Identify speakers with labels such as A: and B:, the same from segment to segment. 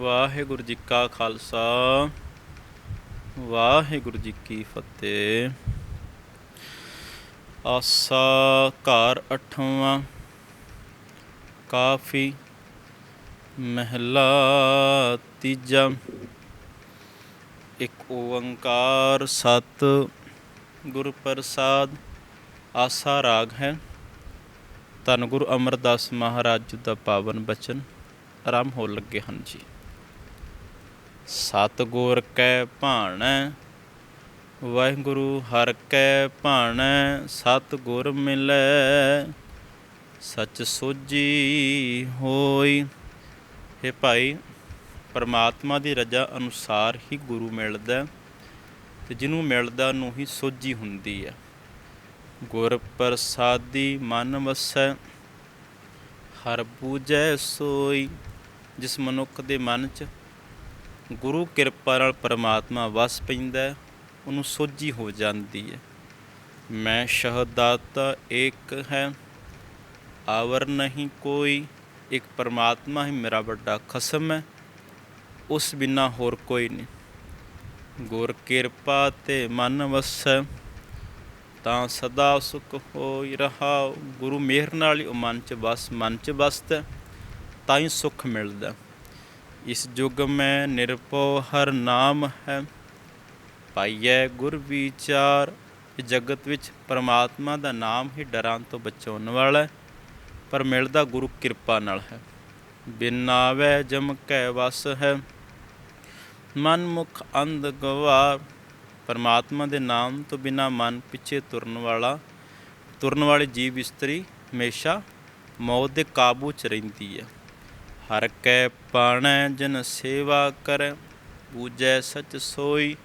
A: ਵਾਹਿਗੁਰੂ ਜੀ ਕਾ ਖਾਲਸਾ, ਵਾਹਿਗੁਰੂ ਜੀ ਕੀ ਫਤਿਹ। ਆਸਾ ਘਰ ਅਠਵਾਂ, ਕਾਫੀ ਮਹਿਲਾ ਤੀਜਾ, ਇੱਕ ਓੰਕਾਰ ਸਤ ਗੁਰ ਪ੍ਰਸਾਦ, ਆਸਾ ਰਾਗ ਹੈ। ਧੰਨ ਗੁਰੂ ਅਮਰਦਾਸ ਮਹਾਰਾਜ ਜੀ ਦਾ ਪਾਵਨ ਬਚਨ, ਆਰੰਭ ਹੋਣ ਲੱਗੇ ਹਨ ਜੀ। ਸਤਿਗੁਰ ਕੈ ਭਾਣੈ, ਵਾਹਿਗੁਰੂ ਹਰ ਕੈ ਭਾਣੈ, ਸਤਿਗੁਰ ਮਿਲੈ, ਸਚ ਸੋਜੀ ਹੋਈ। ਇਹ ਭਾਈ, ਪਰਮਾਤਮਾ ਦੀ ਰਜ਼ਾ ਅਨੁਸਾਰ ਹੀ ਗੁਰੂ ਮਿਲਦਾ ਹੈ ਤੇ ਜਿਹਨੂੰ ਮਿਲਦਾ ਨੂੰ ਹੀ ਸੋਝੀ ਹੁੰਦੀ ਹੈ। ਗੁਰ ਪ੍ਰਸਾਦੀ ਮਨ ਵਸੈ, ਹਰ ਬੂਝੈ ਸੋਈ, ਜਿਸ ਮਨੁੱਖ ਦੇ ਮਨ 'ਚ ਗੁਰੂ ਕਿਰਪਾ ਨਾਲ ਪਰਮਾਤਮਾ ਵਸ ਪੈਂਦਾ ਹੈ, ਉਹਨੂੰ ਸੋਝੀ ਹੋ ਜਾਂਦੀ ਹੈ। ਮੈਂ ਸ਼ਹਦਾਤਾ ਇੱਕ ਹੈ ਆਵਰ ਨਹੀਂ ਕੋਈ ਇੱਕ ਪਰਮਾਤਮਾ ਹੀ ਮੇਰਾ ਵੱਡਾ ਖਸਮ ਹੈ ਉਸ ਬਿਨਾ ਹੋਰ ਕੋਈ ਨਹੀਂ। ਗੁਰ ਕਿਰਪਾ ਤੇ ਮਨ ਵਸੈ ਤਾਂ ਸਦਾ ਸੁਖ ਹੋਈ ਰਹਾ ਗੁਰੂ ਮਿਹਰ ਨਾਲ ਹੀ ਉਹ ਮਨ ਚ ਬਸ ਮਨ ਚ ਬਸਦਾ ਤਾਂ ਹੀ ਸੁਖ ਮਿਲਦਾ ਇਸ ਯੁਗ ਮੈਂ ਨਿਰਭਉ, ਹਰ ਨਾਮ ਹੈ। ਪਾਈਐ ਗੁਰ ਵਿਚਾਰ, ਜਗਤ ਵਿੱਚ ਪਰਮਾਤਮਾ ਦਾ ਨਾਮ ਹੀ ਡਰਾਂ ਤੋਂ ਬਚਾਉਣ ਵਾਲਾ ਹੈ, ਪਰ ਮਿਲਦਾ ਗੁਰੂ ਕਿਰਪਾ ਨਾਲ ਹੈ। ਬਿਨਾਵੇ ਜਮ ਕੈ ਵਸ ਹੈ। ਮਨ ਮੁਖ ਅੰਧ ਗਵਾ ਪਰਮਾਤਮਾ ਦੇ ਨਾਮ ਤੋਂ ਬਿਨਾ ਮਨ ਪਿੱਛੇ ਤੁਰਨ ਵਾਲਾ, ਤੁਰਨ ਵਾਲੀ ਜੀਵ ਇਸਤਰੀ ਹਮੇਸ਼ਾ ਮੌਤ ਦੇ ਕਾਬੂ 'ਚ ਰਹਿੰਦੀ ਹੈ। ਹਰ ਕੈ ਪਾਣੈ ਜਨ ਸੇਵਾ ਕਰੈ, ਪੂਜੈ ਸਚ ਸੋਈ।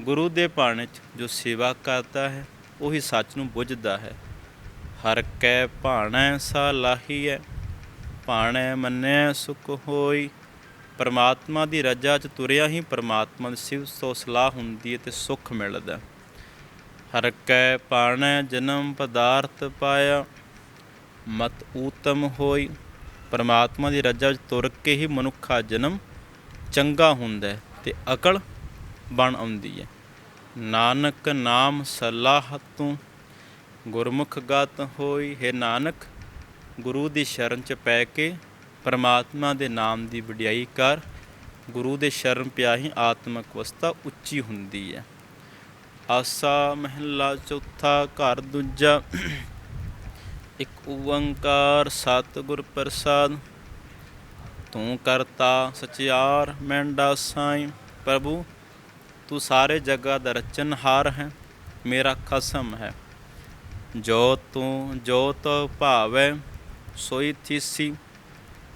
A: ਗੁਰੂ ਦੇ ਪਾਣੇ 'ਚ ਜੋ ਸੇਵਾ ਕਰਦਾ ਹੈ, ਉਹੀ ਸੱਚ ਨੂੰ ਬੁੱਝਦਾ ਹੈ। ਹਰ ਕੈ ਭਾਣੈ ਸਾ ਲਾਹੀ ਹੈ ਭਾਣੈ ਮੰਨੈ ਸੁਖ ਹੋਈ। ਪਰਮਾਤਮਾ ਦੀ ਰਜਾ 'ਚ ਤੁਰਿਆ ਹੀ ਪਰਮਾਤਮਾ ਦੀ ਸਿਵ ਸੋ ਸਲਾਹ ਹੁੰਦੀ ਹੈ ਤੇ ਸੁਖ ਮਿਲਦਾ। ਹਰ ਕੈ ਭਾਣੈ ਜਨਮ ਪਦਾਰਥ ਪਾਇਆ, ਮਤ ਊਤਮ ਹੋਈ। ਪਰਮਾਤਮਾ ਦੀ ਰਜਾ 'ਚ ਤੁਰ ਕੇ ਹੀ ਮਨੁੱਖਾ ਜਨਮ ਚੰਗਾ ਹੁੰਦਾ ਹੈ ਤੇ ਅਕਲ ਬਣ ਆਉਂਦੀ ਹੈ। ਨਾਨਕ ਨਾਮ ਸਲਾਹ ਤੂੰ, ਗੁਰਮੁਖ ਗਤ ਹੋਈ, ਹੈ ਨਾਨਕ, ਗੁਰੂ ਦੀ ਸ਼ਰਨ 'ਚ ਪੈ ਕੇ ਪਰਮਾਤਮਾ ਦੇ ਨਾਮ ਦੀ ਵਡਿਆਈ ਕਰ। ਗੁਰੂ ਦੇ ਸ਼ਰਨ ਪਿਆ ਹੀ ਆਤਮਿਕ ਅਵਸਥਾ ਉੱਚੀ ਹੁੰਦੀ ਹੈ। ਆਸਾ ਮਹਿਲਾ ਚੌਥਾ ਘਰ ਦੂਜਾ ਇੱਕ ਓੰਕਾਰ ਸਤਿਗੁਰ ਪ੍ਰਸਾਦ, ਤੂੰ ਕਰਤਾ ਸਚਿਆਰ ਮੈਂਡਾ ਸਾਈ। ਪ੍ਰਭੂ, ਤੂੰ ਸਾਰੇ ਜਗ੍ਹਾ ਦਾ ਰਚਨਹਾਰ ਹੈ, ਮੇਰਾ ਖਸਮ ਹੈ। ਜੋ ਤੂੰ, ਜੋ ਤੋ ਭਾਵੈ, ਸੋਈ ਥੀਸੀ।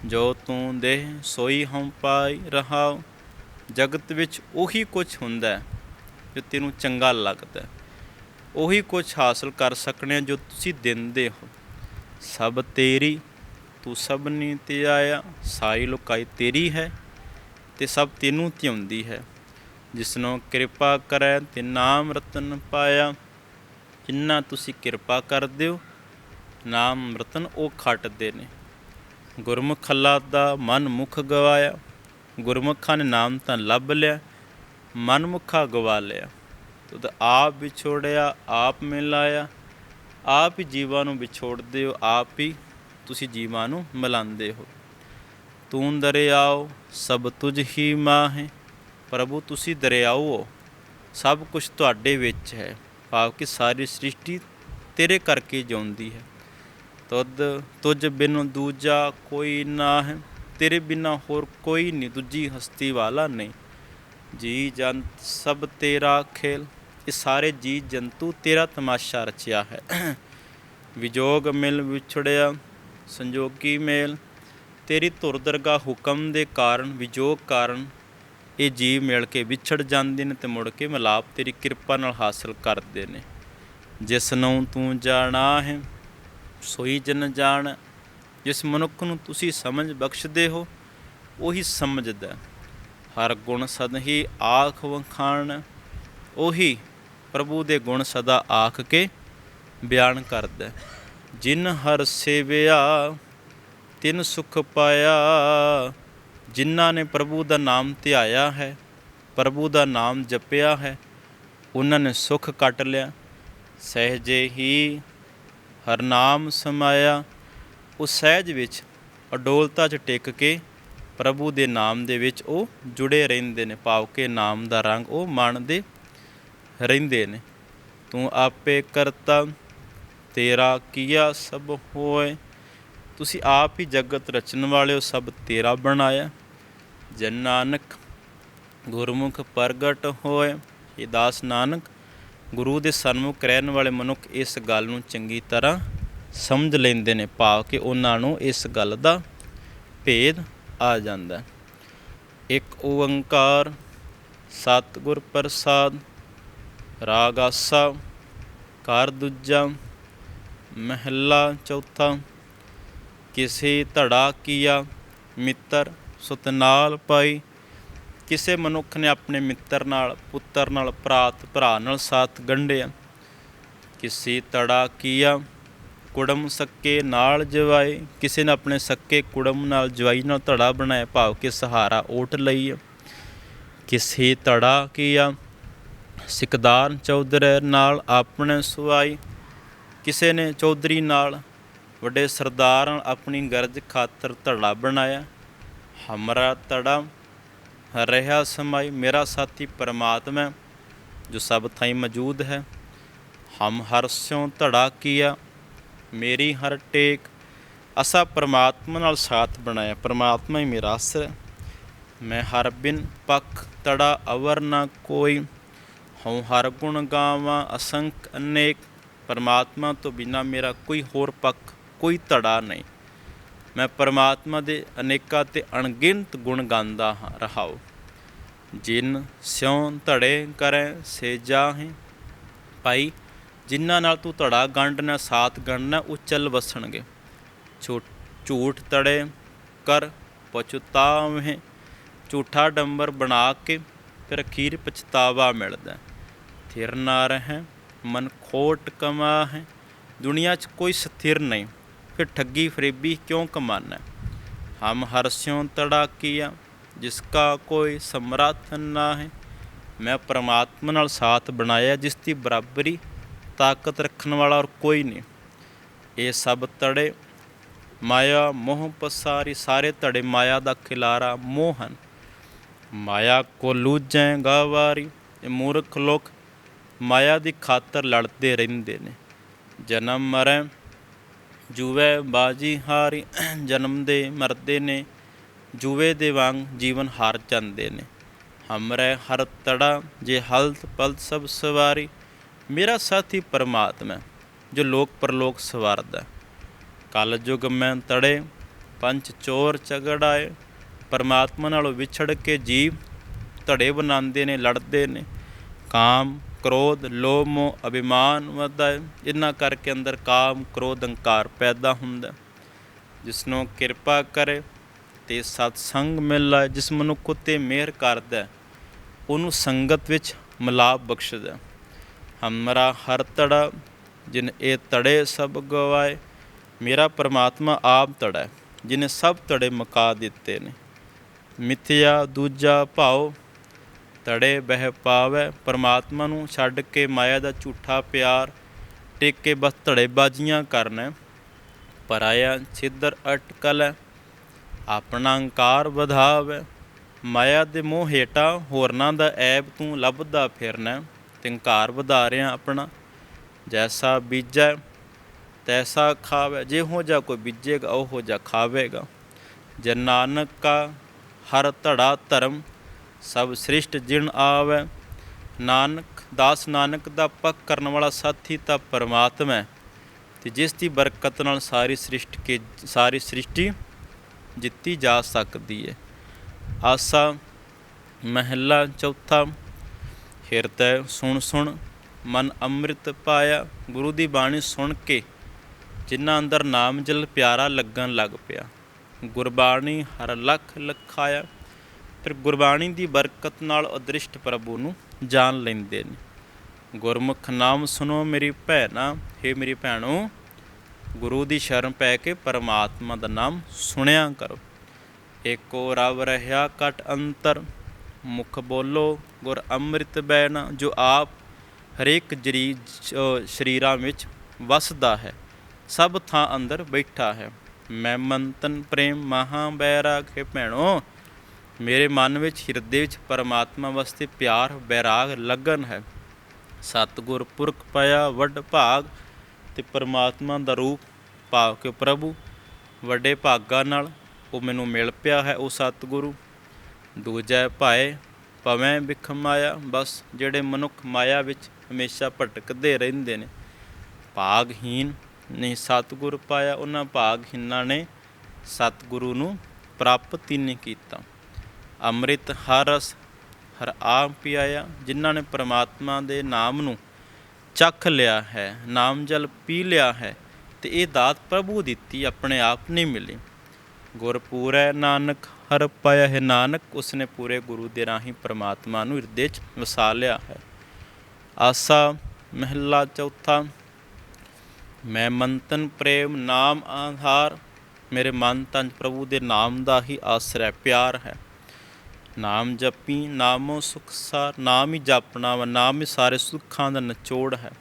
A: ਜੋ ਤੂੰ ਦੇ ਸੋਈ ਹਮ ਪਾਈ ਰਹਾਉ। ਜਗਤ ਵਿੱਚ ਉਹੀ ਕੁਝ ਹੁੰਦਾ ਜੋ ਤੈਨੂੰ ਚੰਗਾ ਲੱਗਦਾ ਉਹੀ ਕੁਝ ਹਾਸਲ ਕਰ ਸਕਣੇ ਜੋ ਤੁਸੀਂ ਦਿੰਦੇ ਹੋ। ਸਭ ਤੇਰੀ, ਤੂੰ ਸਭਨੀ ਤੇ ਆਇਆ, ਸਾਰੀ ਲੋਕਾਈ ਤੇਰੀ ਹੈ ਤੇ ਸਭ ਤੈਨੂੰ ਧਿਆਉਂਦੀ ਹੈ। ਜਿਸਨੋਂ ਕਿਰਪਾ ਕਰੈ, ਤੇ ਨਾਮ ਰਤਨ ਪਾਇਆ। ਜਿੰਨਾ ਤੁਸੀਂ ਕਿਰਪਾ ਕਰਦੇ ਹੋ, ਨਾਮ ਰਤਨ ਉਹ ਖੱਟਦੇ ਨੇ। ਗੁਰਮੁਖ ਖੱਲਾ ਦਾ ਮਨ ਮੁਖ ਗਵਾਇਆ। ਗੁਰਮੁਖਾਂ ਨੇ ਨਾਮ ਤਾਂ ਲੱਭ ਲਿਆ ਮਨ ਗਵਾ ਲਿਆ। ਤਦ ਆਪ ਵਿਛੋੜਿਆ, ਆਪ ਮਿਲਾਇਆ। ਆਪ ਹੀ ਜੀਵਾਂ ਨੂੰ ਵਿਛੋੜਦੇ ਹੋ, ਆਪ ਹੀ ਤੁਸੀਂ ਜੀਵਾਂ ਨੂੰ ਮਿਲਾਉਂਦੇ ਹੋ। ਤੂੰ ਦਰਿਆਓ, ਸਭ ਤੁਝ ਹੀ ਮਾਂ ਹੈ ਪ੍ਰਭੂ, ਤੁਸੀਂ ਦਰਿਆਓ ਹੋ, ਸਭ ਕੁਝ ਤੁਹਾਡੇ ਵਿੱਚ ਹੈ। ਭਾਵ ਕਿ ਸਾਰੀ ਸ੍ਰਿਸ਼ਟੀ ਤੇਰੇ ਕਰਕੇ ਜਿਉਂਦੀ ਹੈ। ਤੁਧ, ਤੁਝ ਬਿਨ ਦੂਜਾ ਕੋਈ ਨਾ ਹੈ ਤੇਰੇ ਬਿਨਾ ਹੋਰ ਕੋਈ ਨਹੀਂ, ਦੂਜੀ ਹਸਤੀ ਵਾਲਾ ਨਹੀਂ। ਜੀ ਜੰਤ ਸਭ ਤੇਰਾ ਖੇਲ ਇਹ ਸਾਰੇ ਜੀ ਜੰਤੂ ਤੇਰਾ ਤਮਾਸ਼ਾ ਰਚਿਆ ਹੈ। ਵਿਜੋਗ ਮਿਲ ਵਿਛੜਿਆ, ਸੰਜੋਗੀ ਮੇਲ, ਤੇਰੀ ਧੁਰ ਦਰਗਾ ਹੁਕਮ ਦੇ ਕਾਰਨ, ਵਿਜੋਗ ਕਾਰਨ ਇਹ ਜੀਵ ਮਿਲ ਕੇ ਵਿਛੜ ਜਾਂਦੇ ਨੇ ਤੇ ਮੁੜ ਕੇ ਮਿਲਾਪ ਤੇਰੀ ਕਿਰਪਾ ਨਾਲ ਹਾਸਲ ਕਰਦੇ ਨੇ। ਜਿਸ ਨੂੰ ਤੂੰ ਜਾਣਾ ਹੈ, ਸੋਈ ਜਨ ਜਾਣ। ਜਿਸ ਮਨੁੱਖ ਨੂੰ ਤੁਸੀਂ ਸਮਝ ਬਖਸ਼ਦੇ ਹੋ, ਉਹੀ ਸਮਝਦਾ। ਹਰ ਗੁਣ ਸਦ ਹੀ ਆਖ ਵਖਾਣ, ਉਹੀ ਪ੍ਰਭੂ ਦੇ ਗੁਣ ਸਦਾ ਆਖ ਕੇ ਬਿਆਨ ਕਰਦਾ ਜਿਨ ਹਰ ਸੇਵਿਆ, ਤਿਨ ਸੁਖ ਪਾਇਆ, ਜਿਨ੍ਹਾਂ ਨੇ ਪ੍ਰਭੂ ਦਾ ਨਾਮ ਧਿਆਇਆ ਹੈ, ਪ੍ਰਭੂ ਦਾ ਨਾਮ ਜਪਿਆ ਹੈ ਉਹਨਾਂ ਨੇ ਸੁਖ ਕੱਟ ਲਿਆ। ਸਹਿਜੇ ਹੀ ਹਰਨਾਮ ਸਮਾਇਆ। ਉਹ ਸਹਿਜ ਵਿੱਚ ਅਡੋਲਤਾ 'ਚ ਟਿਕ ਕੇ ਪ੍ਰਭੂ ਦੇ ਨਾਮ ਦੇ ਵਿੱਚ ਉਹ ਜੁੜੇ ਰਹਿੰਦੇ ਨੇ। ਭਾਵ ਕੇ ਨਾਮ ਦਾ ਰੰਗ ਉਹ ਮੰਨਦੇ ਰਹਿੰਦੇ ਨੇ। ਤੂੰ ਆਪੇ ਕਰਤਾ, ਤੇਰਾ ਕੀਆ ਸਭ ਹੋਏ। ਤੁਸੀਂ ਆਪ ਹੀ ਜਗਤ ਰਚਨ ਵਾਲੇ ਹੋ ਸਭ ਤੇਰਾ ਬਣਾਇਆ। ਜਨ ਨਾਨਕ, ਗੁਰਮੁਖ ਪ੍ਰਗਟ ਹੋਏ। ਇਹ ਦਾਸ ਨਾਨਕ, ਗੁਰੂ ਦੇ ਸਨਮੁਖ ਰਹਿਣ ਵਾਲੇ ਮਨੁੱਖ ਇਸ ਗੱਲ ਨੂੰ ਚੰਗੀ ਤਰ੍ਹਾਂ ਸਮਝ ਲੈਂਦੇ ਨੇ ਭਾਵ ਕਿ ਉਹਨਾਂ ਨੂੰ ਇਸ ਗੱਲ ਦਾ ਭੇਦ ਆ ਜਾਂਦਾ ਇੱਕ ਓੰਕਾਰ, ਸਤਿਗੁਰ ਪ੍ਰਸਾਦ ਰਾਗ ਆਸਾ ਕਾਰ ਦੂਜਾ, ਮਹਿਲਾ ਚੌਥਾ, ਕਿਸੇ ਧੜਾ ਕੀਆ, ਮਿੱਤਰ ਸੁਤ ਨਾਲ ਪਾਈ, ਕਿਸੇ ਮਨੁੱਖ ਨੇ ਆਪਣੇ ਮਿੱਤਰ ਨਾਲ, ਪੁੱਤਰ ਨਾਲ ਭਰਾਤ ਭਰਾ ਨਾਲ ਸਾਥ ਗੰਢਿਆ, ਕਿਸੇ ਤੜਾ ਕੀਆ, ਕੁੜਮ ਸੱਕੇ ਨਾਲ ਜਵਾਏ, ਕਿਸੇ ਨੇ ਆਪਣੇ ਸੱਕੇ ਕੁੜਮ ਨਾਲ ਜਵਾਈ ਨਾਲ ਧੜਾ ਬਣਾਇਆ, ਭਾਵ ਕਿ ਸਹਾਰਾ ਓਟ ਲਈ ਹੈ। ਕਿਸੇ ਤੜਾ ਕੀਆ ਸਿਕਦਾਰ ਚੌਧਰ ਨਾਲ ਆਪਣੇ ਸੁਆਈ ਕਿਸੇ ਨੇ ਚੌਧਰੀ ਨਾਲ ਵੱਡੇ ਸਰਦਾਰ ਨਾਲ ਆਪਣੀ ਗਰਜ ਖਾਤਰ ਧੜਾ ਬਣਾਇਆ। ਹਮਰਾ ਤੜਾ ਰਿਹਾ ਸਮਾਈ, ਮੇਰਾ ਸਾਥੀ ਪਰਮਾਤਮਾ ਜੋ ਸਭ ਥਾਈ ਮੌਜੂਦ ਹੈ। ਹਮ ਹਰ ਸਿਉ ਧੜਾ ਕੀਆ, ਮੇਰੀ ਹਰ ਟੇਕ, ਅਸਾ ਪਰਮਾਤਮਾ ਨਾਲ ਸਾਥ ਬਣਾਇਆ। ਪਰਮਾਤਮਾ ਹੀ ਮੇਰਾ ਆਸਰਾ ਹੈ। ਮੈਂ ਹਰ ਬਿਨ ਪੱਖ ਤੜਾ ਅਵਰ ਨਾ ਕੋਈ ਹਉ ਹਰ ਗੁਣ ਗਾਵਾਂ, ਅਸੰਖ ਅਨੇਕ, ਪਰਮਾਤਮਾ ਤੋਂ ਬਿਨਾ ਮੇਰਾ ਕੋਈ ਹੋਰ ਪੱਖ, ਕੋਈ ਧੜਾ ਨਹੀਂ। ਮੈਂ ਪਰਮਾਤਮਾ ਦੇ ਅਨੇਕਾਂ ਤੇ ਅਣਗਿਣਤ ਗੁਣ ਗਾਉਂਦਾ ਹਾਂ, ਰਹਾਉ। ਜਿਨ ਸਿਉ ਧੜੇ ਕਰੈ, ਸੇ ਜਾਹੇ। ਭਾਈ, ਜਿਨ੍ਹਾਂ ਨਾਲ ਤੂੰ ਧੜਾ ਗੰਢਣਾ ਸਾਥ ਗੰਢਣਾ ਉਹ ਚੱਲ ਵਸਣਗੇ। ਝੂ- ਝੂਠ ਤੜੇ ਕਰ, ਪਛਤਾਵੇਂ। ਝੂਠਾ ਡੰਬਰ ਬਣਾ ਕੇ, ਫਿਰ ਅਖੀਰ ਪਛਤਾਵਾ ਮਿਲਦਾ। ਹੈ। ਥਿਰ ਨਾ ਰਹਿ ਮਨ ਖੋਟ ਕਮਾ ਹੈ ਦੁਨੀਆ 'ਚ ਕੋਈ ਸਥਿਰ ਨਹੀਂ, ਫਿਰ ਠੱਗੀ ਫਰੇਬੀ ਕਿਉਂ ਕਮਾਨਾ? ਹਮ ਹਰਸਿਉ ਤੜਾ ਕੀਆ ਜਿਸ ਕਾ ਕੋਈ ਸਮਰੱਥ ਨਾ ਹੈ ਮੈਂ ਪ੍ਰਮਾਤਮਾ ਨਾਲ ਸਾਥ ਬਣਾਇਆ, ਜਿਸ ਦੀ ਬਰਾਬਰੀ ਤਾਕਤ ਰੱਖਣ ਵਾਲਾ ਔਰ ਕੋਈ ਨਹੀਂ। ਇਹ ਸਭ ਤੜੇ ਮਾਇਆ ਮੋਹ ਪਸਾਰੀ, ਸਾਰੇ ਤੜੇ ਮਾਇਆ ਦਾ ਖਿਲਾਰਾ ਮੋਹ ਹਨ। ਮਾਇਆ ਕੋ ਲੂਜੈ ਗਾਵਾਰੀ, ਇਹ ਮੂਰਖ ਲੋਕ ਮਾਇਆ ਦੀ ਖਾਤਰ ਲੜਦੇ ਰਹਿੰਦੇ ਨੇ। ਜਨਮ ਮਰੈ, ਜੂਵੇ ਬਾਜੀ ਹਾਰੀ, ਜਨਮ ਦੇ ਮਰਦੇ ਨੇ, ਜੂਵੇ ਦੇ ਵਾਂਗ ਜੀਵਨ ਹਾਰ ਜਾਂਦੇ ਨੇ। ਹਮਰੇ ਹਰ ਤੜਾ, ਜੇ ਹਲਤ ਪਲਤ ਸਭ ਸਵਾਰੀ, ਮੇਰਾ ਸਾਥੀ ਪਰਮਾਤਮਾ, ਜੋ ਲੋਕ ਪਰਲੋਕ ਸਵਾਰਦਾ। ਹੈ। ਕਲ ਯੁਗ ਮੈਂ ਤੜੇ, ਪੰਜ ਚੋਰ ਝਗੜਾਏ, ਪਰਮਾਤਮਾ ਨਾਲੋਂ ਵਿਛੜ ਕੇ ਜੀਵ, ਧੜੇ ਬਣਾਉਂਦੇ ਨੇ, ਲੜਦੇ ਨੇ। ਕਾਮ ਕ੍ਰੋਧ ਲੋਭ ਮੋਹ ਅਭਿਮਾਨ ਵੱਧਦਾ ਹੈ। ਇਹਨਾਂ ਕਰਕੇ ਅੰਦਰ ਕਾਮ ਕ੍ਰੋਧ ਹੰਕਾਰ ਪੈਦਾ ਹੁੰਦਾ ਜਿਸ ਨੂੰ ਕਿਰਪਾ ਕਰੇ ਤੇ ਸਤ ਸੰਗ ਮਿਲਦਾ ਜਿਸ ਮਨੁੱਖ ਉਤੇ ਮਿਹਰ ਕਰਦਾ ਉਹਨੂੰ ਸੰਗਤ ਵਿੱਚ ਮਿਲਾਪ ਬਖਸ਼ਦਾ ਹਮਰਾ ਹਰ ਤੜਾ ਜਿਨ ਇਹ ਤੜੇ ਸਭ ਗਵਾਏ ਮੇਰਾ ਪਰਮਾਤਮਾ ਆਪ ਤੜਾ ਹੈ, ਜਿਨੇ ਸਭ ਤੜੇ ਮਕਾ ਦਿੱਤੇ ਨੇ। ਮਿਥਿਆ ਦੂਜਾ ਭਾਉ ਧੜੇ ਬਹਿ ਪਾਵੈ, ਪਰਮਾਤਮਾ ਨੂੰ ਛੱਡ ਕੇ ਮਾਇਆ ਦਾ ਝੂਠਾ ਪਿਆਰ, ਟਿਕ ਕੇ ਬਸ ਧੜੇ ਬਾਜੀਆਂ ਕਰਨਾ। ਪਰਾਇਆ ਛਿੱਦਰ ਅਟਕਲ ਹੈ ਆਪਣਾ ਹੰਕਾਰ ਵਧਾਵੈ। ਮਾਇਆ ਦੇ ਮੋਹ ਹੇਠਾਂ ਹੋਰਨਾਂ ਦਾ ਐਬ ਤੂੰ ਲੱਭਦਾ ਫਿਰਨਾ। ਤੇ ਵਧਾ ਰਿਆ ਆਪਣਾ, ਜੈਸਾ ਬੀਜੈ, ਤੈਸਾ ਖਾਵੇ। ਜਿਹੋ ਜਾ ਕੋਈ ਬੀਜੇਗਾ, ਉਹੋ ਜਾ ਖਾਵੇਗਾ। ਜਨ ਨਾਨਕ ਕਾ ਹਰ ਧੜਾ ਧਰਮ ਸਭ ਸ੍ਰਿਸ਼ਟ ਜਿਣ ਆਵੇ। ਨਾਨਕ, ਦਾਸ ਨਾਨਕ ਦਾ ਪੱਕ ਕਰਨ ਵਾਲਾ ਸਾਥੀ ਤਾਂ ਪਰਮਾਤਮਾ ਹੈ। ਤੇ ਜਿਸ ਦੀ ਬਰਕਤ ਨਾਲ ਸਾਰੀ ਸ੍ਰਿਸ਼ਟ ਕੇ ਸਾਰੀ ਸ੍ਰਿਸ਼ਟੀ ਜਿੱਤੀ ਜਾ ਸਕਦੀ ਹੈ। ਆਸਾ, ਮਹਿਲਾ ਚੌਥਾ, ਹਿਰਦੈ ਸੁਣ ਸੁਣ, ਮਨ ਅੰਮ੍ਰਿਤ ਪਾਇਆ। ਗੁਰੂ ਦੀ ਬਾਣੀ ਸੁਣ ਕੇ ਜਿਨ੍ਹਾਂ ਅੰਦਰ ਨਾਮ ਜਲ ਪਿਆਰਾ ਲੱਗਣ ਲੱਗ ਪਿਆ। ਗੁਰਬਾਣੀ ਹਰ ਲੱਖ ਲਖਾਇਆ। ਫਿਰ ਗੁਰਬਾਣੀ ਦੀ ਬਰਕਤ ਨਾਲ ਅਦ੍ਰਿਸ਼ਟ ਪ੍ਰਭੂ ਨੂੰ ਜਾਣ ਲੈਂਦੇ ਨੇ। ਗੁਰਮੁਖ ਨਾਮ ਸੁਨੋ ਮੇਰੀ ਭੈਣਾ, ਹੇ ਮੇਰੀ ਭੈਣੋ, ਗੁਰੂ ਦੀ ਸ਼ਰਨ ਪੈ ਕੇ ਪਰਮਾਤਮਾ ਦਾ ਨਾਮ ਸੁਣਿਆ ਕਰੋ। ਏਕੋ ਰਵ ਰਹਿਆ ਕਟ ਅੰਤਰ, ਮੁਖ ਬੋਲੋ ਗੁਰ ਅੰਮ੍ਰਿਤ ਬੈਨਾ ਜੋ ਆਪ ਹਰੇਕ ਜਰੀ ਸ਼ਰੀਰਾਂ ਵਿੱਚ ਵਸਦਾ ਹੈ, ਸਭ ਥਾਂ ਅੰਦਰ ਬੈਠਾ ਹੈ। ਮੈਂ ਮੰਤਨ ਪ੍ਰੇਮ ਮਹਾ ਬੈਰਾਗ ਹੈ ਭੈਣੋ ਮੇਰੇ ਮਨ ਵਿੱਚ ਹਿਰਦੇ ਵਿੱਚ ਪਰਮਾਤਮਾ ਵਾਸਤੇ ਪਿਆਰ, ਬੈਰਾਗ, ਲਗਨ ਹੈ। ਸਤਿਗੁਰ ਪੁਰਖ ਪਾਇਆ ਵੱਡ ਭਾਗ ਤੇ ਪਰਮਾਤਮਾ ਦਾ ਰੂਪ ਭਾਵ ਕਿ ਪ੍ਰਭੂ। ਵੱਡੇ ਭਾਗਾਂ ਨਾਲ ਉਹ ਮੈਨੂੰ ਮਿਲ ਪਿਆ ਹੈ ਉਹ ਸਤਿਗੁਰੂ। ਦੂਜਾ ਭਾਏ, ਭਵੇਂ ਵਿਖ ਮਾਇਆ, ਬਸ ਜਿਹੜੇ ਮਨੁੱਖ ਮਾਇਆ ਵਿੱਚ ਹਮੇਸ਼ਾ ਭਟਕਦੇ ਰਹਿੰਦੇ ਨੇ। ਭਾਗਹੀਨ ਨਹੀਂ ਸਤਿਗੁਰ ਪਾਇਆ, ਉਹਨਾਂ ਭਾਗਹੀਨਾਂ ਨੇ ਸਤਿਗੁਰੂ ਨੂੰ ਪ੍ਰਾਪਤੀ ਨਹੀਂ ਕੀਤਾ। ਅੰਮ੍ਰਿਤ ਹਰ ਰਸ, ਹਰ ਆਮ ਪਿਆਇਆ, ਜਿਨ੍ਹਾਂ ਨੇ ਪ੍ਰਮਾਤਮਾ ਦੇ ਨਾਮ ਨੂੰ ਚੱਖ ਲਿਆ ਹੈ, ਨਾਮ ਜਲ ਪੀ ਲਿਆ ਹੈ, ਤੇ ਇਹ ਦਾਤ ਪ੍ਰਭੂ ਦਿੱਤੀ ਆਪਣੇ ਆਪ ਨਹੀਂ ਮਿਲੀ। ਗੁਰਪੂਰ ਹੈ ਨਾਨਕ, ਹਰ ਪਾਇਆ ਹੈ ਨਾਨਕ, ਉਸਨੇ ਪੂਰੇ ਗੁਰੂ ਦੇ ਰਾਹੀਂ ਪ੍ਰਮਾਤਮਾ ਨੂੰ ਹਿਰਦੇ 'ਚ ਵਸਾ ਲਿਆ ਹੈ। ਆਸਾ ਮਹਿਲਾ ਚੌਥਾ, ਮੈਂ ਮੰਤਨ ਪ੍ਰੇਮ ਨਾਮ ਆਧਾਰ, ਮੇਰੇ ਮਨ ਤਨ ਪ੍ਰਭੂ ਦੇ ਨਾਮ ਦਾ ਹੀ ਆਸਰਾ ਪਿਆਰ ਹੈ। ਨਾਮ ਜਪੀ, ਨਾਮੋ ਸੁਖ ਸਾਰ, ਨਾਮ ਹੀ ਜਪਣਾ ਵਾ ਨਾਮ ਹੀ ਸਾਰੇ ਸੁੱਖਾਂ ਦਾ ਨਿਚੋੜ ਹੈ।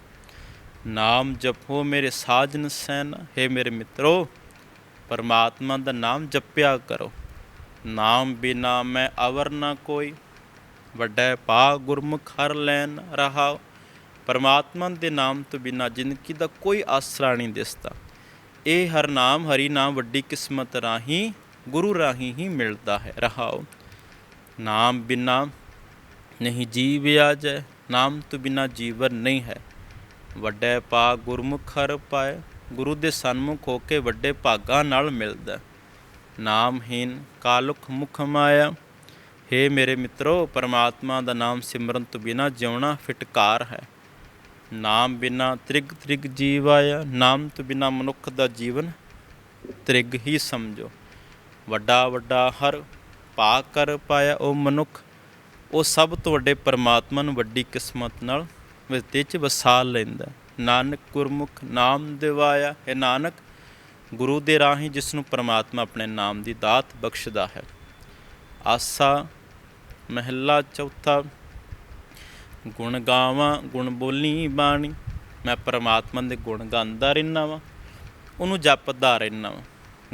A: ਨਾਮ ਜਪੋ ਮੇਰੇ ਸਾਜਨ ਸੈਨ, ਹੈ ਮੇਰੇ ਮਿੱਤਰੋ, ਪਰਮਾਤਮਾ ਦਾ ਨਾਮ ਜਪਿਆ ਕਰੋ। ਨਾਮ ਬਿਨਾ ਮੈਂ ਅਵਰ ਨਾ ਕੋਈ, ਵੱਡਾ ਪਾ ਗੁਰਮੁਖ ਹਰ ਲੈਨ ਰਹਾ। ਪਰਮਾਤਮਾ ਦੇ ਨਾਮ ਤੋਂ ਬਿਨਾ ਜ਼ਿੰਦਗੀ ਦਾ ਕੋਈ ਆਸਰਾ ਨਹੀਂ ਦਿਸਦਾ। ਇਹ ਹਰ ਨਾਮ, ਹਰੀ ਨਾਮ ਵੱਡੀ ਕਿਸਮਤ ਰਾਹੀਂ, ਗੁਰੂ ਰਾਹੀਂ ਹੀ ਮਿਲਦਾ ਹੈ, ਰਹਾਓ। ਨਾਮ ਬਿਨਾ ਨਹੀਂ ਜੀਵ ਜੈ ਨਾਮ ਤੋਂ ਬਿਨਾ ਜੀਵਨ ਨਹੀਂ ਹੈ। ਵੱਡੇ ਪਾ ਗੁਰਮੁਖ ਹਰ ਪਾਏ, ਗੁਰੂ ਦੇ ਸਨਮੁਖ ਹੋ ਕੇ ਵੱਡੇ ਭਾਗਾਂ ਨਾਲ ਮਿਲਦਾ। ਨਾਮਹੀਨ ਕਾਲੁਖ ਮੁਖ ਮਾਇਆ। ਹੇ ਮੇਰੇ ਮਿੱਤਰੋ, ਪਰਮਾਤਮਾ ਦਾ ਨਾਮ ਸਿਮਰਨ ਤੋਂ ਬਿਨਾ ਜਿਉਣਾ ਫਿਟਕਾਰ ਹੈ। ਨਾਮ ਬਿਨਾ ਤ੍ਰਿਗ ਤ੍ਰਿਗ ਜੀਵ ਆਇਆ, ਨਾਮ ਤੋਂ ਬਿਨਾ ਮਨੁੱਖ ਦਾ ਜੀਵਨ ਤ੍ਰਿਗ ਹੀ ਸਮਝੋ। ਵੱਡਾ ਵੱਡਾ ਹਰ ਪਾ ਕਰ ਪਾਇਆ ਉਹ ਮਨੁੱਖ, ਉਹ ਸਭ ਤੋਂ ਵੱਡੇ ਪਰਮਾਤਮਾ ਨੂੰ ਵੱਡੀ ਕਿਸਮਤ ਨਾਲ ਵਿਤੇ ਚ ਵਸਾ ਲੈਂਦਾ। ਨਾਨਕ ਗੁਰਮੁਖ ਨਾਮ ਦਿਵਾਇਆ। ਹੈ ਨਾਨਕ, ਗੁਰੂ ਦੇ ਰਾਹੀਂ ਜਿਸ ਨੂੰ ਪਰਮਾਤਮਾ ਆਪਣੇ ਨਾਮ ਦੀ ਦਾਤ ਬਖਸ਼ਦਾ ਹੈ। ਆਸਾ ਮਹਿਲਾ ਚੌਥਾ, ਗੁਣ ਗਾਵਾਂ, ਗੁਣ ਬੋਲੀ ਬਾਣੀ। ਮੈਂ ਪਰਮਾਤਮਾ ਦੇ ਗੁਣ ਗਾਉਂਦਾ ਰਹਿਣਾ ਵਾਂ, ਉਹਨੂੰ ਜਪਦਾ ਰਹਿਣਾ ਵਾਂ।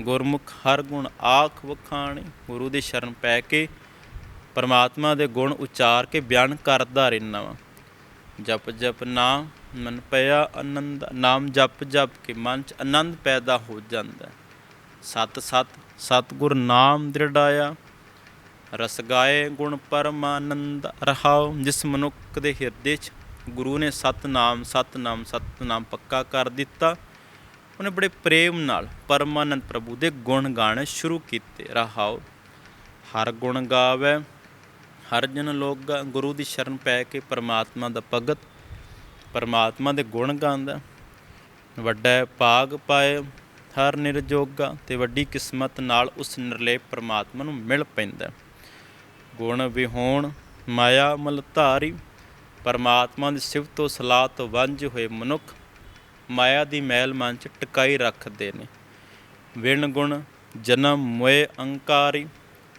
A: ਗੁਰਮੁਖ ਹਰ ਗੁਣ ਆਖ ਵਖਾਣੀ, ਗੁਰੂ ਦੀ ਸ਼ਰਨ ਪੈ ਕੇ ਪਰਮਾਤਮਾ ਦੇ ਗੁਣ ਉਚਾਰ ਕੇ ਬਿਆਨ ਕਰਦਾ ਰਹਿਣਾ ਵਾਂ। ਜਪ ਜਪ ਨਾਮ ਮਨ ਪਿਆ ਆਨੰਦ, ਨਾਮ ਜਪ ਜਪ ਕੇ ਮਨ ਚ ਆਨੰਦ ਪੈਦਾ ਹੋ ਜਾਂਦਾ। ਹੈ। ਸਤ ਸਤ, ਸਤਗੁਰ ਨਾਮ ਦ੍ਰਿੜਾਇਆ, ਰਸ ਗਾਏ ਗੁਣ ਪਰਮਾਨੰਦ, ਰਹਾਉ ਜਿਸ ਮਨੁੱਖ ਦੇ ਹਿਰਦੇ 'ਚ। ਗੁਰੂ ਨੇ ਸਤਨਾਮ ਸਤਨਾਮ ਸਤਨਾਮ ਪੱਕਾ ਕਰ ਦਿੱਤਾ। ਉਹਨੇ ਬੜੇ ਪ੍ਰੇਮ ਨਾਲ ਪਰਮਾਨੰਦ ਪ੍ਰਭੂ ਦੇ ਗੁਣ ਗਾਣੇ ਸ਼ੁਰੂ ਕੀਤੇ। ਰਹਾਉ, ਹਰ ਗੁਣ ਗਾਵੇ, ਹਰ ਜਨ ਲੋਕ ਗੁਰੂ ਦੀ ਸ਼ਰਨ ਪੈ ਕੇ ਪਰਮਾਤਮਾ ਦਾ ਭਗਤ, ਪਰਮਾਤਮਾ ਦੇ ਗੁਣ ਗਾਉਂਦਾ। ਵੱਡਾ ਭਾਗ ਪਾਏ ਹਰ ਨਿਰਜੋਗਾ ਤੇ ਵੱਡੀ ਕਿਸਮਤ ਨਾਲ ਉਸ ਨਿਰਲੇਪ ਪਰਮਾਤਮਾ ਨੂੰ ਮਿਲ ਪੈਂਦਾ। ਗੁਣ ਵਿਹੋਣ, ਮਾਇਆ ਮਲ ਧਾਰੀ, ਪਰਮਾਤਮਾ ਦੀ ਸਿਫਤ ਤੋਂ ਸਲਾਹ ਤੋਂ ਵਾਂਝ ਹੋਏ ਮਨੁੱਖ ਮਾਇਆ ਦੀ ਮੈਲ ਮਨ ਚ ਟਿਕਾਈ ਰੱਖਦੇ ਨੇ। ਵਿਣ ਗੁਣ ਜਨਮ ਮੋਏ ਅੰਕਾਰੀ,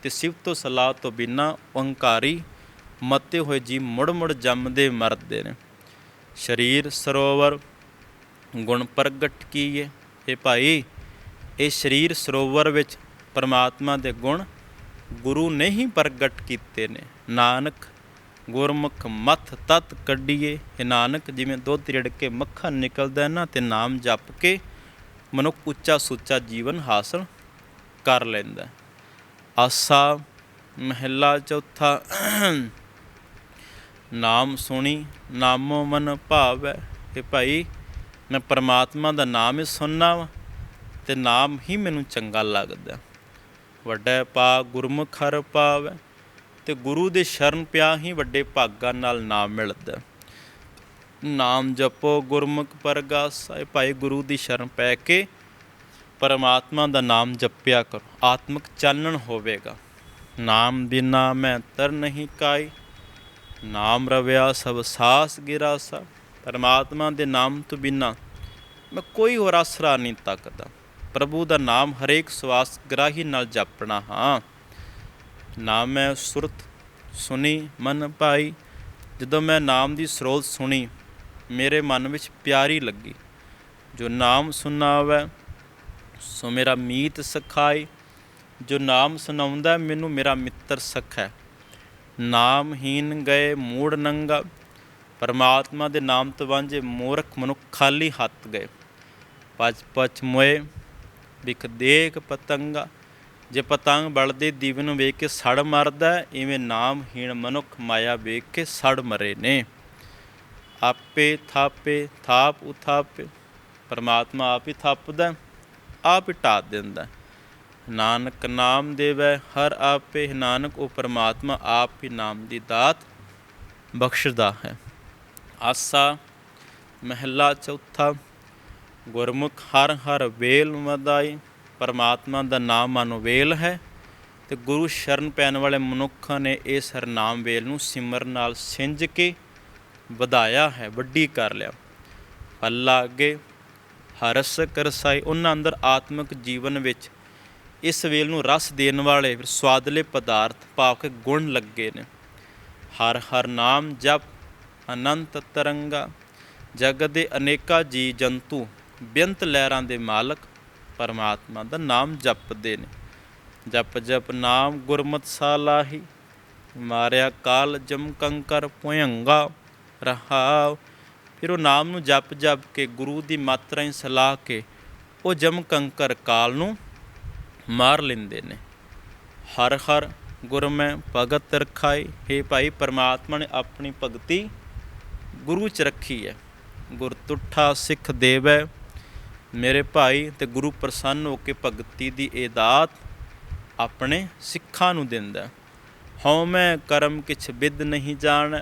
A: ਤੇ ਸ਼ਿਵ ਤੋਂ ਸਲਾਹ ਤੋਂ ਬਿਨਾ ਅਹੰਕਾਰੀ ਮਤੇ ਹੋਏ ਜੀ ਮੁੜ ਮੁੜ ਜੰਮਦੇ ਮਰਦੇ ਨੇ। ਸਰੀਰ ਸਰੋਵਰ, ਗੁਣ ਪ੍ਰਗਟ ਕੀਏ। ਇਹ ਭਾਈ, ਇਹ ਸਰੀਰ ਸਰੋਵਰ ਵਿੱਚ ਪਰਮਾਤਮਾ ਦੇ ਗੁਣ ਗੁਰੂ ਨੇ ਹੀ ਪ੍ਰਗਟ ਕੀਤੇ ਨੇ। ਨਾਨਕ ਗੁਰਮੁਖ ਮੱਥ ਤਤ ਕੱਢੀਏ ਇਹ ਨਾਨਕ, ਜਿਵੇਂ ਦੁੱਧ ਰਿੜ ਕੇ ਮੱਖਣ ਨਿਕਲਦਾ ਨਾ, ਤੇ ਨਾਮ ਜਪ ਕੇ ਮਨੁੱਖ ਉੱਚਾ ਸੁੱਚਾ ਜੀਵਨ ਹਾਸਲ ਕਰ ਲੈਂਦਾ। ਆਸਾ ਮਹਿਲਾ ਚੌਥਾ, ਨਾਮ ਸੁਣੀ, ਨਾਮੋ ਮਨ ਭਾਵੈ ਇਹ ਭਾਈ, ਮੈਂ ਪਰਮਾਤਮਾ ਦਾ ਨਾਮ ਹੀ ਸੁਣਨਾ ਵਾ, ਤੇ ਨਾਮ ਹੀ ਮੈਨੂੰ ਚੰਗਾ ਲੱਗਦਾ। ਵੱਡਾ ਪਾ ਗੁਰਮੁਖ ਹਰ ਪਾਵੈ ਤੇ ਗੁਰੂ ਦੇ ਸ਼ਰਨ ਪਿਆ ਹੀ ਵੱਡੇ ਭਾਗਾਂ ਨਾਲ ਨਾਮ ਮਿਲਦਾ। ਨਾਮ ਜਪੋ ਗੁਰਮੁਖ ਪਰਗਾਸਾ, ਇਹ ਭਾਈ ਗੁਰੂ ਦੀ ਸ਼ਰਨ ਪੈ ਕੇ ਪਰਮਾਤਮਾ ਦਾ ਨਾਮ ਜਪਿਆ ਕਰੋ, ਆਤਮਿਕ ਚਾਨਣ ਹੋਵੇਗਾ। ਨਾਮ ਬਿਨਾ ਮੈਂ ਤਰ ਨਹੀਂ ਕਾਈ, ਨਾਮ ਰਵਿਆ ਸਭ ਸਾਸ ਗਿਰਾ ਗਿਰਾਸਾ, ਪਰਮਾਤਮਾ ਦੇ ਨਾਮ ਤੋਂ ਬਿਨਾ ਮੈਂ ਕੋਈ ਹੋਰ ਆਸਰਾ ਨਹੀਂ ਤੱਕਦਾ। ਪ੍ਰਭੂ ਦਾ ਨਾਮ ਹਰੇਕ ਸਵਾਸ ਗ੍ਰਾਹੀ ਨਾਲ ਜਪਣਾ ਹਾਂ। ਨਾਮ ਮੈਂ ਸੁਰਤ ਸੁਣੀ, ਮਨ ਭਾਈ। ਜਦੋਂ ਮੈਂ ਨਾਮ ਦੀ ਸਰੋਤ ਸੁਣੀ, ਮੇਰੇ ਮਨ ਵਿੱਚ ਪਿਆਰੀ ਲੱਗੀ। ਜੋ ਨਾਮ ਸੁਣਾਵੇ, ਸੋ ਮੇਰਾ ਮੀਤ ਸਖਾਈ। ਜੋ ਨਾਮ ਸੁਣਾਉਂਦਾ, ਮੈਨੂੰ ਮੇਰਾ ਮਿੱਤਰ ਸਖ। ਹੈ ਨਾਮਹੀਨ ਗਏ, ਮੂੜ ਨੰਗਾ। ਪਰਮਾਤਮਾ ਦੇ ਨਾਮ ਤੋਂ ਵਾਂਝੇ ਮੂਰਖ ਮਨੁੱਖ ਖਾਲੀ ਹੱਥ ਗਏ। ਪਚ ਪਚ ਮੋਏ, ਵਿਖ ਦੇਖ ਪਤੰਗਾ। ਜੇ ਪਤੰਗ ਬਲਦੇ ਦੀਵੇ ਨੂੰ ਵੇਖ ਕੇ ਸੜ ਮਰਦਾ ਹੈ, ਇਵੇਂ ਨਾਮਹੀਣ ਮਨੁੱਖ ਮਾਇਆ ਵੇਖ ਕੇ ਸੜ ਮਰੇ ਨੇ। ਆਪੇ ਥਾਪੇ ਥਾਪ ਉਥਾਪੇ ਪਰਮਾਤਮਾ ਆਪ ਹੀ ਥਾਪਦਾ ਆਪ ਹੀ ਢਾ ਦਿੰਦਾ। ਨਾਨਕ ਨਾਮ ਦੇਵੈ ਹਰ ਆਪੇ ਨਾਨਕ ਉਹ ਪਰਮਾਤਮਾ ਆਪ ਹੀ ਨਾਮ ਦੀ ਦਾਤ ਬਖਸ਼ਦਾ ਹੈ। ਆਸਾ ਮਹਿਲਾ ਚੌਥਾ ਗੁਰਮੁਖ ਹਰ ਹਰ ਵੇਲ ਮਦਾਈ ਪਰਮਾਤਮਾ ਦਾ ਨਾਮ ਮਨੋ ਵੇਲ ਹੈ ਤੇ ਗੁਰੂ ਸ਼ਰਨ ਪੈਣ ਵਾਲੇ ਮਨੁੱਖਾਂ ਨੇ ਇਸ ਹਰਨਾਮ ਵੇਲ ਨੂੰ ਸਿਮਰਨ ਨਾਲ ਸਿੰਜ ਕੇ ਵਧਾਇਆ ਹੈ, ਵੱਡੀ ਕਰ ਲਿਆ। ਅੱਲਾ ਅੱਗੇ ਹਰਸ ਕਰਸਾਈ, ਉਹਨਾਂ ਅੰਦਰ ਆਤਮਿਕ ਜੀਵਨ ਵਿੱਚ ਇਸ ਵੇਲ ਨੂੰ ਰਸ ਦੇਣ ਵਾਲੇ ਫਿਰ ਸਵਾਦਲੇ ਪਦਾਰਥ ਭਾਵ ਕੇ ਗੁਣ ਲੱਗੇ ਨੇ। ਹਰ ਹਰ ਨਾਮ ਜਪ ਅਨੰਤ ਤਰੰਗਾ ਜਗਤ ਦੇ ਅਨੇਕਾਂ ਜੀ ਜੰਤੂ ਬੇਅੰਤ ਲਹਿਰਾਂ ਦੇ ਮਾਲਕ ਪਰਮਾਤਮਾ ਦਾ ਨਾਮ ਜਪਦੇ ਨੇ। ਜਪ ਜਪ ਨਾਮ ਗੁਰਮਤਿ ਸਾਲਾਹੀ, ਮਾਰਿਆ ਕਾਲ ਜਮ ਕੰਕਰ ਭੁਯੰਗਾ ਰਹਾਉ। ਫਿਰ ਉਹ ਨਾਮ ਨੂੰ ਜਪ ਜਪ ਕੇ ਗੁਰੂ ਦੀ ਮਾਤਰਾ ਹੀ ਸਲਾਹ ਕੇ ਉਹ ਜਮ ਕੰਕਰ ਕਾਲ ਨੂੰ ਮਾਰ ਲੈਂਦੇ ਨੇ। ਹਰ ਹਰ ਗੁਰਮੈ ਭਗਤ ਰਖਾਈ हे ਭਾਈ ਪਰਮਾਤਮਾ ਨੇ ਆਪਣੀ ਭਗਤੀ ਗੁਰੂ ਚ ਰੱਖੀ ਹੈ। ਗੁਰ ਤੁਠਾ ਸਿੱਖ ਦੇਵੈ ਮੇਰੇ ਭਾਈ ਤੇ ਗੁਰੂ ਪ੍ਰਸੰਨ ਹੋ ਕੇ ਭਗਤੀ ਦੀ ਇਹ ਦਾਤ ਆਪਣੇ ਸਿੱਖਾਂ ਨੂੰ ਦਿੰਦਾ ਹਉਮੈ ਕਰਮ ਕਿਛ ਬਿਦ ਨਹੀਂ ਜਾਣ।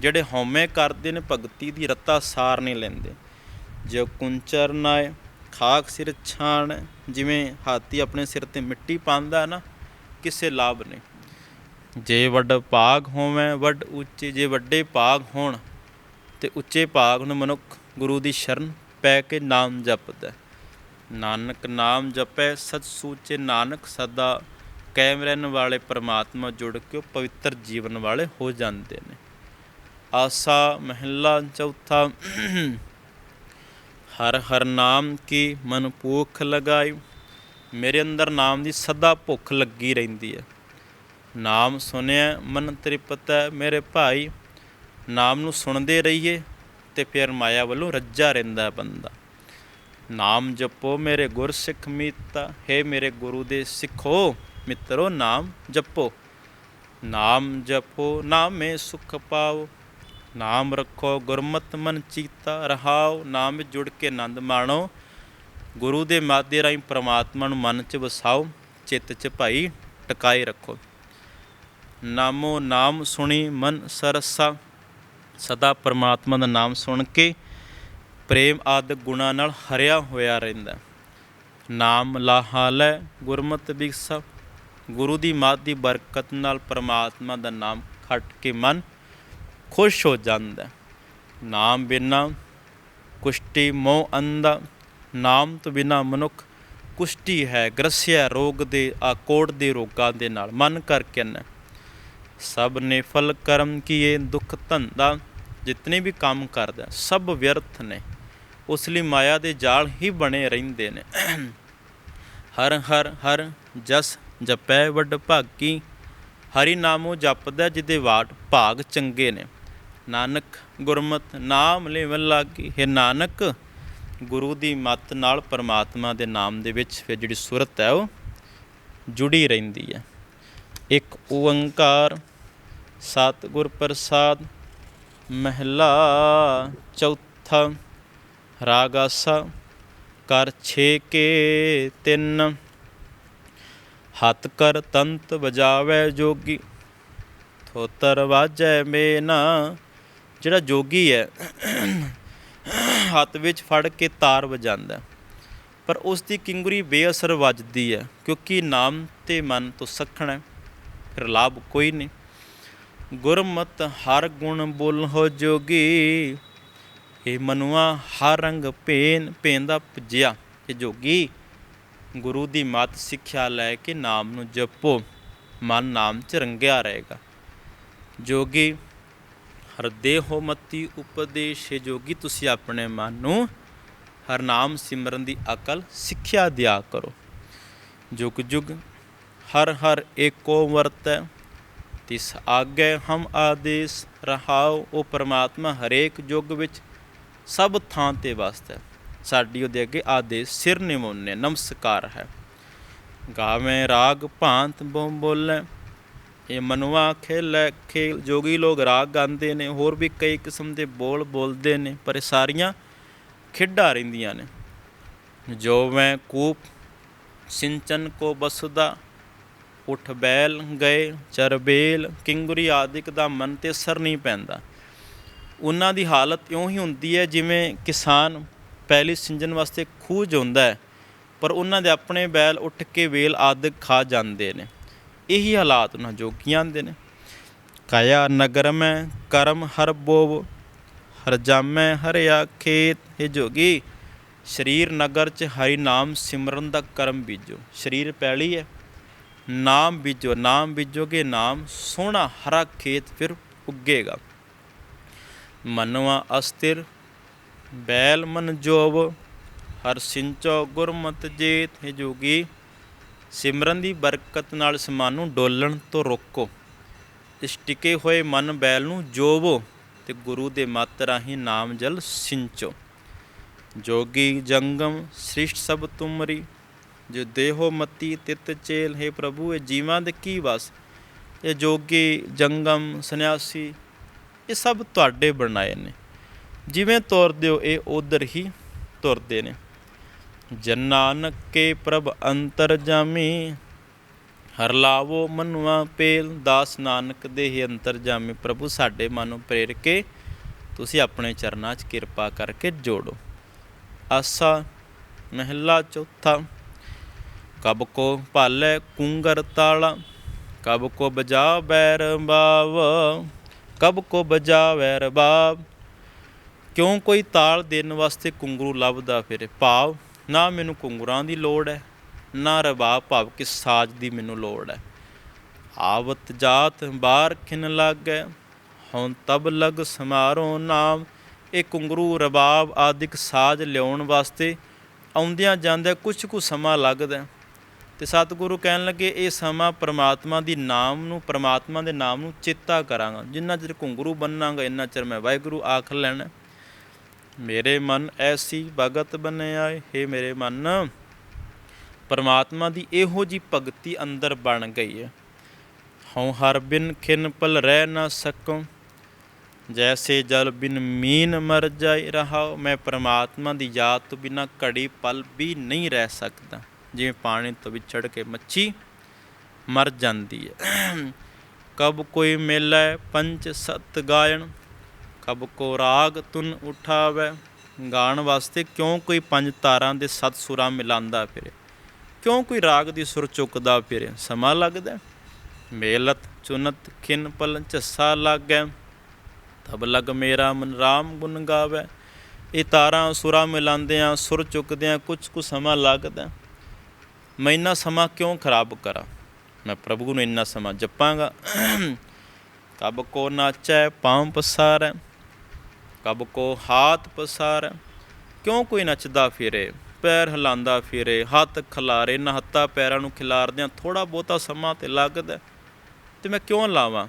A: ਜਿਹੜੇ ਹਉਮੈ ਕਰਦੇ ਨੇ, ਭਗਤੀ ਦੀ ਰਤਾ ਸਾਰ ਨਹੀਂ ਲੈਂਦੇ। ਜੋ ਕੁੰਚਰ ਨਾਏ ਖਾਕ ਸਿਰ ਛਾਣ। ਜਿਵੇਂ ਹਾਥੀ ਆਪਣੇ ਸਿਰ ਤੇ ਮਿੱਟੀ ਪਾਉਂਦਾ ਨਾ, ਕਿਸੇ ਲਾਭ ਨਹੀਂ। ਜੇ ਵੱਡ ਭਾਗ ਹੋਵੇਂ, ਵੱਡ ਉੱਚੇ। ਜੇ ਵੱਡੇ ਭਾਗ ਹੋਣ ਤੇ ਉੱਚੇ ਭਾਗ ਨੂੰ ਮਨੁੱਖ ਗੁਰੂ ਦੀ ਸ਼ਰਨ ਪੈ ਕੇ ਨਾਮ ਜਪਦਾ। ਨਾਨਕ ਨਾਮ ਜਪੈ ਸਤ ਸੂਚੇ ਨਾਨਕ ਸਦਾ। ਕਾਇਮ ਰਹਿਣ ਵਾਲੇ ਪਰਮਾਤਮਾ ਜੁੜ ਕੇ ਉਹ ਪਵਿੱਤਰ ਜੀਵਨ ਵਾਲੇ ਹੋ ਜਾਂਦੇ ਨੇ। ਆਸਾ ਮਹਿਲਾ ਚੌਥਾ, ਹਰ ਹਰ ਨਾਮ ਕੀ ਮਨ ਭੂਖ ਲਗਾਈ। ਮੇਰੇ ਅੰਦਰ ਨਾਮ ਦੀ ਸਦਾ ਭੁੱਖ ਲੱਗੀ ਰਹਿੰਦੀ ਹੈ। ਨਾਮ ਸੁਣਿਆ, ਮਨ ਤ੍ਰਿਪਤ ਹੈ ਮੇਰੇ ਭਾਈ। ਨਾਮ ਨੂੰ ਸੁਣਦੇ ਰਹੀਏ ਤੇ ਫਿਰ ਮਾਇਆ ਵੱਲੋਂ ਰੱਜਾ ਰਹਿੰਦਾ ਬੰਦਾ। ਨਾਮ ਜਪੋ ਮੇਰੇ ਗੁਰ ਸਿੱਖ ਮੀਤਾ, ਹੈ ਮੇਰੇ ਗੁਰੂ ਦੇ ਸਿੱਖੋ, ਮਿੱਤਰੋ, ਨਾਮ ਜਪੋ। ਨਾਮ ਜਪੋ, ਨਾਮੇ ਸੁਖ ਪਾਓ। ਨਾਮ ਰੱਖੋ ਗੁਰਮਤ ਮਨ ਚੀਤਾ ਰਹਾਓ। ਨਾਮ ਵਿੱਚ ਜੁੜ ਕੇ ਆਨੰਦ ਮਾਣੋ। ਗੁਰੂ ਦੇ ਮਾਧਿਅਮ ਰਾਹੀਂ ਪ੍ਰਮਾਤਮਾ ਨੂੰ ਮਨ 'ਚ ਵਸਾਓ, ਚਿੱਤ 'ਚ ਭਾਈ ਟਿਕਾਏ ਰੱਖੋ। ਨਾਮੋ ਨਾਮ ਸੁਣੀ ਮਨ ਸਰਸਾ। ਸਦਾ ਪ੍ਰਮਾਤਮਾ ਦਾ ਨਾਮ ਸੁਣ ਕੇ ਪ੍ਰੇਮ ਆਦਿਕ ਗੁਣਾ ਨਾਲ ਹਰਿਆ ਹੋਇਆ ਰਹਿੰਦਾ ਨਾਮ ਲਾਹਾ ਲੈ, ਗੁਰਮਤਿ ਬਿਕਸਾ ਗੁਰੂ ਦੀ ਮਾਤ ਦੀ ਬਰਕਤ ਨਾਲ ਪਰਮਾਤਮਾ ਦਾ ਨਾਮ ਖੱਟ ਕੇ ਮਨ ਖੁਸ਼ ਹੋ ਜਾਂਦਾ ਨਾਮ ਬਿਨਾ ਕੁਸ਼ਟੀ ਮੋਹ ਅੰਦਾ ਨਾਮ ਤੋਂ ਬਿਨਾ ਮਨੁੱਖ ਕੁਸ਼ਟੀ ਹੈ, ਗ੍ਰਸਿਆ ਰੋਗ ਦੇ, ਆਕੋੜ ਦੇ ਰੋਗਾਂ ਦੇ ਨਾਲ। ਮਨ ਕਰਕੇ ਨਾ ਸਭ ਨੇ ਫਲ ਕਰਮ ਕੀਏ, ਦੁੱਖ ਧੰਦਾ ਜਿਤਨੇ ਵੀ ਕੰਮ ਕਰਦਾ ਸਭ ਵਿਅਰਥ ਨੇ। ਉਸ ਲਈ ਮਾਇਆ ਦੇ ਜਾਲ ਹੀ ਬਣੇ ਰਹਿੰਦੇ ਨੇ। ਹਰ ਹਰ ਹਰ ਜਸ ਜਪੈ ਵੱਡ ਭਾਗੀ, ਹਰੀ ਨਾਮੋ ਜਪਦਾ ਜਿਹਦੇ ਵਾਟ ਭਾਗ ਚੰਗੇ ਨੇ। ਨਾਨਕ ਗੁਰਮਤ ਨਾਮ ਲੈਵਨ ਲਾਗੀ, ਹੈ ਨਾਨਕ ਗੁਰੂ ਦੀ ਮੱਤ ਨਾਲ ਪਰਮਾਤਮਾ ਦੇ ਨਾਮ ਦੇ ਵਿੱਚ ਫਿਰ ਜਿਹੜੀ ਸੁਰਤ ਹੈ ਉਹ ਜੁੜੀ ਰਹਿੰਦੀ ਹੈ। ਇੱਕ ਓੰਕਾਰ, ਸਤਿਗੁਰ ਪ੍ਰਸਾਦ, ਮਹਿਲਾ ਚੌਥਾ, ਰਾਗਸਾ, ਕਰ ਛੇ ਕੇ ਤਿੰਨ। ਹੱਥ ਕਰ ਤੰਤ ਵਜਾਵੇ ਜੋਗੀ, ਥੋਤਰ ਵਾਜੈ ਮੇਨਾ। ਜਿਹੜਾ ਜੋਗੀ ਹੈ ਹੱਥ ਵਿੱਚ ਫੜ ਕੇ ਤਾਰ ਵਜਾਉਂਦਾ ਪਰ ਉਸ ਦੀ ਕਿੰਗਰੀ ਬੇਅਸਰ ਵੱਜਦੀ ਹੈ ਕਿਉਂਕਿ ਨਾਮ ਤੇ ਮਨ ਤੋਂ ਸਖਣ ਹੈ ਫਿਰ ਲਾਭ ਕੋਈ ਨਹੀਂ। ਗੁਰਮਤ ਹਰ ਗੁਣ ਬੋਲ ਹੋ ਜੋਗੀ, ਇਹ ਮਨੁਆ ਹਰ ਰੰਗ ਭੇਨ ਭੇਨ ਦਾ ਪੁਜਿਆ ਇਹ ਜੋਗੀ, ਗੁਰੂ ਦੀ ਮਤ ਸਿੱਖਿਆ ਲੈ ਕੇ ਨਾਮ ਨੂੰ ਜਪੋ, ਮਨ ਨਾਮ ਚ ਰੰਗਿਆ ਰਹੇਗਾ। ਜੋਗੀ ਹਰਦੇ ਹੋ ਮਤੀ ਉਪਦੇਸ਼ ਜੋਗੀ, ਤੁਸੀਂ ਆਪਣੇ ਮਨ ਨੂੰ ਹਰ ਨਾਮ ਸਿਮਰਨ ਦੀ ਅਕਲ ਸਿੱਖਿਆ ਦਿਆ ਕਰੋ। ਜੁਗ ਜੁਗ ਹਰ ਹਰ ਏਕੋ ਵਰਤੈ, ਤਿਸ ਆਗੇ ਹਮ ਆਦੇਸ, ਰਹਾਉ ਉਹ ਪਰਮਾਤਮਾ ਹਰੇਕ ਯੁੱਗ ਵਿੱਚ ਸਭ ਥਾਂ ਤੇ ਵਸਦਾ ਸਾਡੀ ਉਹਦੇ ਅੱਗੇ ਆਦੇਸ਼ ਸਿਰ ਨਿਮੋਨੇ, ਨਮਸਕਾਰ ਹੈ। ਗਾਵੇਂ ਰਾਗ ਭਾਂਤ ਬੋਂ ਬੋਲੇ, ਇਹ ਮਨਵਾ ਖੇਲੇ ਖੇਲ, ਜੋਗੀ ਲੋਕ ਰਾਗ ਗਾਉਂਦੇ ਨੇ, ਹੋਰ ਵੀ ਕਈ ਕਿਸਮ ਦੇ ਬੋਲ ਬੋਲਦੇ ਨੇ, ਪਰ ਇਹ ਸਾਰੀਆਂ ਖੇਡਾਂ ਰਹਿੰਦੀਆਂ ਨੇ। ਜੋ ਮੈਂ ਕੂਪ, ਸਿੰਚਨ ਕੋ ਬਸਦਾ ਉਠ ਬੈਲ ਗਏ ਚਰਬੇਲ ਕਿੰਗੁਰੀ ਆਦਿਕ ਦਾ ਮਨ ਤੇ ਅਸਰ ਨਹੀਂ ਪੈਂਦਾ। ਉਹਨਾਂ ਦੀ ਹਾਲਤ ਇਉਂ ਹੀ ਹੁੰਦੀ ਹੈ ਜਿਵੇਂ ਕਿਸਾਨ ਪਹਿਲੀ ਸਿੰਜਣ ਵਾਸਤੇ ਖੂਹ ਹੁੰਦਾ ਹੈ, ਪਰ ਉਹਨਾਂ ਦੇ ਆਪਣੇ ਬੈਲ ਉੱਠ ਕੇ ਵੇਲ ਆਦਿਕ ਖਾ ਜਾਂਦੇ ਨੇ। ਇਹੀ ਹਾਲਾਤ ਉਹਨਾਂ ਜੋਗੀਆਂ ਦੇ ਨੇ। ਕਾਇਆ ਨਗਰ ਮੈਂ, ਕਰਮ ਹਰ ਬੋਵ, ਹਰ ਜਾਮੈ, ਹਰਿਆ ਖੇਤ ਇਹ ਜੋਗੀ। ਸਰੀਰ ਨਗਰ ਚ ਹਰੀ ਨਾਮ ਸਿਮਰਨ ਦਾ ਕਰਮ ਬੀਜੋ। ਸਰੀਰ ਪੈਲੀ ਹੈ। ਨਾਮ ਬੀਜੋ, ਨਾਮ ਬੀਜੋਗੇ, ਨਾਮ ਸੋਹਣਾ ਹਰਾ ਖੇਤ ਫਿਰ ਉੱਗੇਗਾ। ਮਨਵਾ ਅਸਥਿਰ, ਬੈਲ ਮਨ ਜੋਬ ਹਰ ਸਿੰਚੋ ਗੁਰਮਤ ਜੇਤ ਹੈ ਜੋਗੀ। ਸਿਮਰਨ ਦੀ ਬਰਕਤ ਨਾਲ ਸਮਾਨ ਨੂੰ ਡੋਲਣ ਤੋਂ ਰੋਕੋ। ਇਸ ਟਿਕੇ ਹੋਏ ਮਨ ਬੈਲ ਨੂੰ ਜੋਵੋ ਤੇ ਗੁਰੂ ਦੇ ਮੱਤ ਰਾਹੀਂ ਨਾਮ ਜਲ ਸਿੰਚੋ। ਜੋਗੀ ਜੰਗਮ ਸ੍ਰਿਸ਼ਟ ਸਭ ਤੁਮਰੀ ਜੋ ਦੇਹੋ ਮਤੀ ਤਿਤ ਚੇਲ, ਹੈ ਪ੍ਰਭੂ, ਇਹ ਜੀਵਾਂ ਦੇ ਕੀ ਵਸ? ਇਹ ਜੋਗੀ, ਜੰਗਮ, ਸੰਨਿਆਸੀ, ਇਹ ਸਭ ਤੁਹਾਡੇ ਬਣਾਏ ਨੇ। ਜਿਵੇਂ ਤੁਰਦੇ ਹੋ, ਇਹ ਉਧਰ ਹੀ ਤੁਰਦੇ ਨੇ। ਜਨ ਨਾਨਕ ਕੇ ਪ੍ਰਭ ਅੰਤਰ ਜਾਮੀ, ਹਰ ਲਾਵੋ ਮਨਵਾ ਪੇਲ। ਦਾਸ ਨਾਨਕ ਦੇ ਹੀ ਅੰਤਰ ਜਾਮੀ। ਪ੍ਰਭੂ, ਸਾਡੇ ਮਨ ਨੂੰ ਪ੍ਰੇਰ ਕੇ ਤੁਸੀਂ ਆਪਣੇ ਚਰਨਾਂ 'ਚ ਕਿਰਪਾ ਕਰਕੇ ਜੋੜੋ। ਆਸਾ ਮਹਿਲਾ ਚੌਥਾ। ਕਬ ਕੋ ਭਾਲੇ ਕੁੰਗਰ ਤਾਲਾ, ਕਬ ਕੋ ਬਜਾ ਬੈਰ ਬਾਵ, ਕਬ ਕੋ ਬਜਾ ਵੈਰ ਬਾਬ ਕਿਉਂ ਕੋਈ ਤਾਲ ਦੇਣ ਵਾਸਤੇ ਕੁੰਗਰੂ ਲੱਭਦਾ ਫਿਰੇ? ਭਾਵ, ਨਾ ਮੈਨੂੰ ਕੁੰਗਰਾਂ ਦੀ ਲੋੜ ਹੈ, ਨਾ ਰਬਾਬ ਭਾਵ ਕਿਸ ਸਾਜ਼ ਦੀ ਮੈਨੂੰ ਲੋੜ ਹੈ। ਆਵਤ ਜਾਤ ਬਾਰ ਖਿਨ ਲਾਗੈ ਹੁਣ ਤਬ ਲਗ ਸਮਾਰੋ ਨਾਮ। ਇਹ ਕੁੰਗਰੂ ਰਬਾਬ ਆਦਿਕ ਸਾਜ਼ ਲਿਆਉਣ ਵਾਸਤੇ ਆਉਂਦਿਆਂ ਜਾਂਦਿਆਂ ਕੁਝ ਕੁ ਸਮਾਂ ਲੱਗਦਾ ਤੇ ਸਤਿਗੁਰੂ ਕਹਿਣ ਲੱਗੇ, ਇਹ ਸਮਾਂ ਪ੍ਰਮਾਤਮਾ ਦੀ ਨਾਮ ਨੂੰ, ਪ੍ਰਮਾਤਮਾ ਦੇ ਨਾਮ ਨੂੰ ਚੇਤਾ ਕਰਾਂਗਾ। ਜਿੰਨਾ ਚਿਰ ਘੁੰਗਰੂ ਬੰਨਾਂਗਾ, ਇੰਨਾ ਚਿਰ ਮੈਂ ਵਾਹਿਗੁਰੂ ਆਖ ਲੈਣਾ ਮੇਰੇ ਮਨ ਐਸੀ ਭਗਤ ਬਣਿਆ ਹੈ ਮੇਰੇ ਮਨ। ਪਰਮਾਤਮਾ ਦੀ ਇਹੋ ਜੀ ਭਗਤੀ ਅੰਦਰ ਬਣ ਗਈ ਹੈ। ਹਉ ਹਰ ਬਿਨ ਖਿਨ ਪਲ ਰਹਿ ਨਾ ਸਕੋ ਜੈਸੇ ਜਲ ਬਿਨ ਮੀਨ ਮਰ ਜਾਈ ਰਹਾਉ। ਮੈਂ ਪਰਮਾਤਮਾ ਦੀ ਯਾਦ ਤੋਂ ਬਿਨਾ ਘੜੀ ਪਲ ਵੀ ਨਹੀਂ ਰਹਿ ਸਕਦਾ। ਜਿਵੇਂ ਪਾਣੀ ਤੋਂ ਵਿਛੜ ਕੇ ਮੱਛੀ ਮਰ ਜਾਂਦੀ ਹੈ। ਕਬ ਕੋਈ ਮਿਲੈ ਪੰਚ ਸਤ ਗਾਇਣ, ਕਬ ਕੋ ਰਾਗ ਤੁਨ ਉਠਾਵੇ। ਗਾਣ ਵਾਸਤੇ ਕਿਉਂ ਕੋਈ ਪੰਜ ਤਾਰਾਂ ਦੇ ਸਤ ਸੁਰਾਂ ਮਿਲਾਉਂਦਾ ਫਿਰੇ? ਕਿਉਂ ਕੋਈ ਰਾਗ ਦੀ ਸੁਰ ਚੁੱਕਦਾ ਫਿਰੇ? ਸਮਾਂ ਲੱਗਦਾ ਮੇਲਤ ਚੁਨਤ ਖਿਨ ਪਲ ਝੱਸਾ ਲੱਗੈ। ਤਬ ਲਗ ਮੇਰਾ ਮਨ ਰਾਮ ਗੁਣ ਗਾਵੇ। ਇਹ ਤਾਰਾਂ ਸੁਰਾਂ ਮਿਲਾਉਂਦਿਆਂ ਸੁਰ ਚੁੱਕਦਿਆਂ ਕੁਝ ਕੁ ਸਮਾਂ ਲੱਗਦਾ ਮੈਂ ਇੰਨਾ ਸਮਾਂ ਕਿਉਂ ਖਰਾਬ ਕਰਾਂ? ਮੈਂ ਪ੍ਰਭੂ ਨੂੰ ਇੰਨਾ ਸਮਾਂ ਜਪਾਂਗਾ। ਕਬ ਕੋ ਨਾਚੈ, ਪਾਉ ਪਸਾਰੈ, ਕਬ ਕੋ ਹਾਥ ਪਸਾਰੈ। ਕਿਉਂ ਕੋਈ ਨੱਚਦਾ ਫਿਰੇ, ਪੈਰ ਹਿਲਾਉਂਦਾ ਫਿਰੇ, ਹੱਥ ਖਿਲਾਰੇ ਨਾ ਪੈਰਾਂ ਨੂੰ ਖਿਲਾਰਦਿਆਂ ਥੋੜਾ ਬਹੁਤਾ ਸਮਾਂ ਤੇ ਲੱਗਦਾ ਤੇ ਮੈਂ ਕਿਉਂ ਲਾਵਾਂ?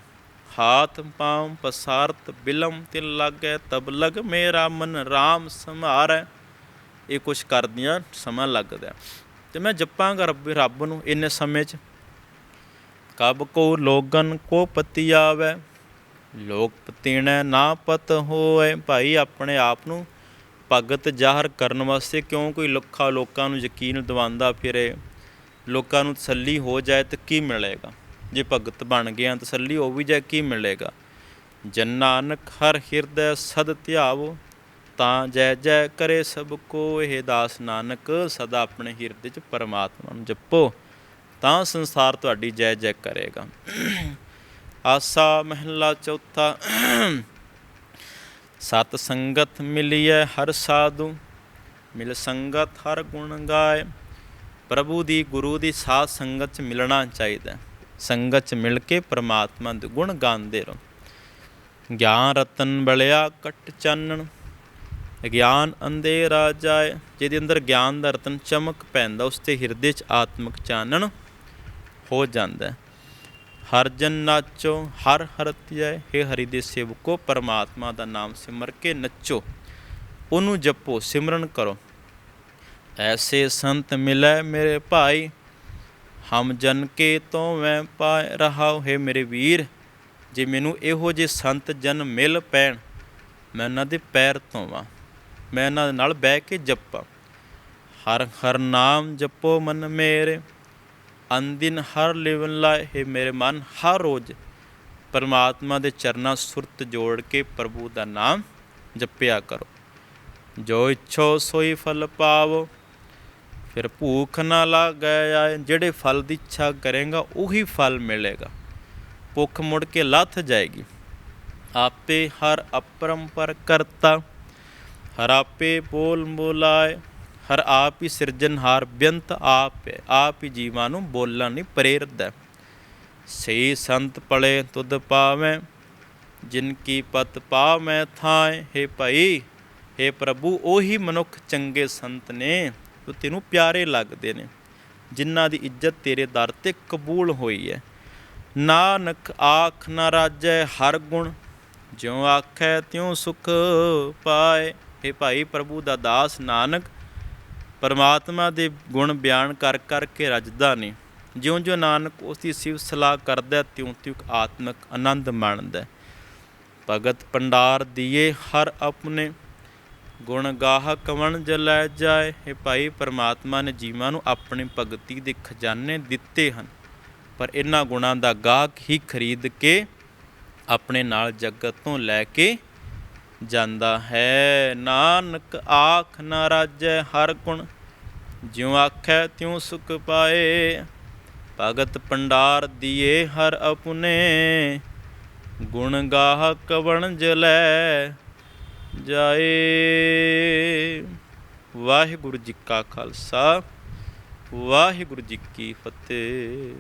A: ਹਾਥ ਪਾਉ ਪਸਾਰਤ ਬਿਲਮ ਤਿਲ ਲੱਗੈ, ਤਬ ਲਗ ਮੇਰਾ ਮਨ RAM ਸੰਭਾਰੈ ਇਹ ਕੁਛ ਕਰਦਿਆਂ ਸਮਾਂ ਲੱਗਦਾ ਤੇ ਮੈਂ ਜਪਾਂਗਾ ਰੱਬ ਰੱਬ ਨੂੰ ਇੰਨੇ ਸਮੇਂ 'ਚ। ਕਬ ਕੋ ਲੋਗਨ ਕੋ ਪਤੀ ਆਵੇ, ਲੋਕ ਪਤੀਣੈ ਨਾ ਪਤ ਹੋਏ ਭਾਈ ਆਪਣੇ ਆਪ ਨੂੰ ਭਗਤ ਜ਼ਾਹਰ ਕਰਨ ਵਾਸਤੇ ਕਿਉਂ ਕੋਈ ਲੱਖਾਂ ਲੋਕਾਂ ਨੂੰ ਯਕੀਨ ਦਿਵਾਉਂਦਾ ਫਿਰੇ? ਲੋਕਾਂ ਨੂੰ ਤਸੱਲੀ ਹੋ ਜਾਏ ਤਾਂ ਕੀ ਮਿਲੇਗਾ? ਜੇ ਭਗਤ ਬਣ ਗਿਆ ਤਸੱਲੀ ਹੋ ਵੀ ਜਾਏ, ਕੀ ਮਿਲੇਗਾ? ਜਨ ਨਾਨਕ ਹਰ ਹਿਰਦੈ ਸਦ ਧਿਆਵੋ ਤਾਂ ਜੈ ਜੈ ਕਰੇ ਸਭ ਕੋ ਇਹ ਦਾਸ ਨਾਨਕ, ਸਦਾ ਆਪਣੇ ਹਿਰਦੇ 'ਚ ਪਰਮਾਤਮਾ ਨੂੰ ਜਪੋ, ਤਾਂ ਸੰਸਾਰ ਤੁਹਾਡੀ ਜੈ ਜੈ ਕਰੇਗਾ। ਆਸਾ ਮਹਿਲਾ ਚੌਥਾ, ਸਤ ਸੰਗਤ ਮਿਲਿਐ ਹਰ ਸਾਧੂ, ਮਿਲ ਸੰਗਤ ਹਰ ਗੁਣ ਗਾਏ, ਪ੍ਰਭੂ ਦੀ ਗੁਰੂ ਦੀ ਸਾਥ ਸੰਗਤ ਚ ਮਿਲਣਾ ਚਾਹੀਦਾ, ਸੰਗਤ 'ਚ ਮਿਲ ਕੇ ਪ੍ਰਮਾਤਮਾ ਦੇ ਗੁਣ ਗਾਉਂਦੇ ਰਹੋ। ਗਿਆਨ ਰਤਨ ਬਲਿਆ, ਕਟ ਚਾਨਣ ਗਿਆਨ ਅੰਧੇਰਾ ਜਾਏ, ਜਿਹਦੇ ਅੰਦਰ ਗਿਆਨ ਦਾ ਰਤਨ ਚਮਕ ਪੈਂਦਾ, ਉਸ ਤੇ ਹਿਰਦੇ 'ਚ ਆਤਮਿਕ ਚਾਨਣ ਹੋ ਜਾਂਦਾ ਹਰ ਜਨ ਨਾਚੋ, ਹਰ ਹਰ ਧਿਆਏ ਹੇ ਹਰੀ ਦੇ ਸੇਵਕੋ, ਪਰਮਾਤਮਾ ਦਾ ਨਾਮ ਸਿਮਰ ਕੇ ਨੱਚੋ, ਉਹਨੂੰ ਜਪੋ, ਸਿਮਰਨ ਕਰੋ। ਐਸੇ ਸੰਤ ਮਿਲੇ ਮੇਰੇ ਭਾਈ, ਹਮ ਜਨ ਕੇ ਤੋਂ ਮੈਂ ਪਾਇ ਰਹਾਉ, ਹੈ ਮੇਰੇ ਵੀਰ, ਜੇ ਮੈਨੂੰ ਇਹੋ ਜਿਹੇ ਸੰਤ ਜਨ ਮਿਲ ਪੈਣ, ਮੈਂ ਉਹਨਾਂ ਦੇ ਪੈਰ ਧੋਵਾਂ। ਮੈਂ ਇਹਨਾਂ ਦੇ ਨਾਲ ਬਹਿ ਕੇ ਜਪਾਂ। ਹਰ ਹਰ ਨਾਮ ਜਪੋ ਮਨ ਮੇਰੇ। ਅਨਦਿਨ ਹਰ ਲਿਵਨ ਲਾਏ ਹੈ ਮੇਰੇ ਮਨ। ਹਰ ਰੋਜ਼ ਪਰਮਾਤਮਾ ਦੇ ਚਰਨਾਂ ਸੁਰਤ ਜੋੜ ਕੇ ਪ੍ਰਭੂ ਦਾ ਨਾਮ ਜਪਿਆ ਕਰੋ। ਜੋ ਇੱਛੋ ਸੋਈ ਫਲ ਪਾਵੋ, ਫਿਰ ਭੂਖ ਨਾ ਲੱਗੈ ਆਏ। ਜਿਹੜੇ ਫਲ ਦੀ ਇੱਛਾ ਕਰੇਗਾ, ਉਹੀ ਫਲ ਮਿਲੇਗਾ। ਭੁੱਖ ਮੁੜ ਕੇ ਲੱਥ ਜਾਏਗੀ। ਆਪੇ ਹਰ ਅਪਰੰਪਰ ਕਰਤਾ। ਹਰ ਆਪੇ ਬੋਲ ਬੋਲਾਏ ਹਰ ਆਪ ਹੀ ਸਿਰਜਨਹਾਰ ਬੇਅੰਤ ਆਪ ਹੈ। ਆਪ ਹੀ ਜੀਵਾਂ ਨੂੰ ਬੋਲਣ ਲਈ ਪ੍ਰੇਰਦਾ ਹੈ। ਸਹੀ ਸੰਤ ਪਲੇ ਤੁਧ ਪਾਵੇਂ, ਜਿਨ ਕੀ ਪਤ ਪਾਵੇਂ ਥਾਏ। ਹੈ ਭਾਈ, ਹੈ ਪ੍ਰਭੂ, ਉਹੀ ਮਨੁੱਖ ਚੰਗੇ ਸੰਤ ਨੇ, ਜੋ ਤੈਨੂੰ ਪਿਆਰੇ ਲੱਗਦੇ ਨੇ, ਜਿਨ੍ਹਾਂ ਦੀ ਇੱਜ਼ਤ ਤੇਰੇ ਦਰ ਤੇ ਕਬੂਲ ਹੋਈ ਹੈ। ਨਾਨਕ ਆਖ ਨਾ ਰਾਜੈ ਹਰ ਗੁਣ, ਜਿਉ ਆਖੈ ਤਿਉ ਸੁਖ ਪਾਏ। ਇਹ ਭਾਈ ਪ੍ਰਭੂ ਦਾ ਦਾਸ ਨਾਨਕ ਪਰਮਾਤਮਾ ਦੇ ਗੁਣ ਬਿਆਨ ਕਰ ਕਰਕੇ ਰਜਦਾ ਨੇ ਜਿਉਂ ਜਿਉਂ ਨਾਨਕ ਉਸ ਦੀ ਸ਼ਿਵ ਸਲਾਹ ਕਰਦਾ ਤਿਉਂ ਤਿਉਂ ਆਤਮਿਕ ਆਨੰਦ ਮਾਣਦਾ ਭਗਤ ਪੰਡਾਰ ਦੀਏ, ਹਰ ਆਪਣੇ ਗੁਣ ਗਾਹਕ ਵਣ ਜਲੈ ਜਾਏ। ਇਹ ਭਾਈ, ਪਰਮਾਤਮਾ ਨੇ ਜੀਵਾਂ ਨੂੰ ਆਪਣੀ ਭਗਤੀ ਦੇ ਖਜ਼ਾਨੇ ਦਿੱਤੇ ਹਨ। ਪਰ ਇਹਨਾਂ ਗੁਣਾਂ ਦਾ ਗਾਹਕ ਹੀ ਖਰੀਦ ਕੇ ਆਪਣੇ ਨਾਲ ਜਗਤ ਤੋਂ ਲੈ ਕੇ ਜਾਂਦਾ ਹੈ। ਨਾਨਕ ਆਖ ਨਾ ਰਾਜੈ ਹਰ ਗੁਣ, ਜਿਉ ਆਖੈ ਤਿਉ ਸੁਖ ਪਾਏ। ਭਗਤ ਪੰਡਾਰ ਦੀਏ ਹਰ ਆਪਣੇ ਗੁਣ ਗਾਹ ਕਵਣ ਜਲੈ ਜਾਏ। ਵਾਹਿਗੁਰੂ ਜੀ ਕਾ ਖਾਲਸਾ, ਵਾਹਿਗੁਰੂ ਜੀ ਕੀ ਫਤਿਹ।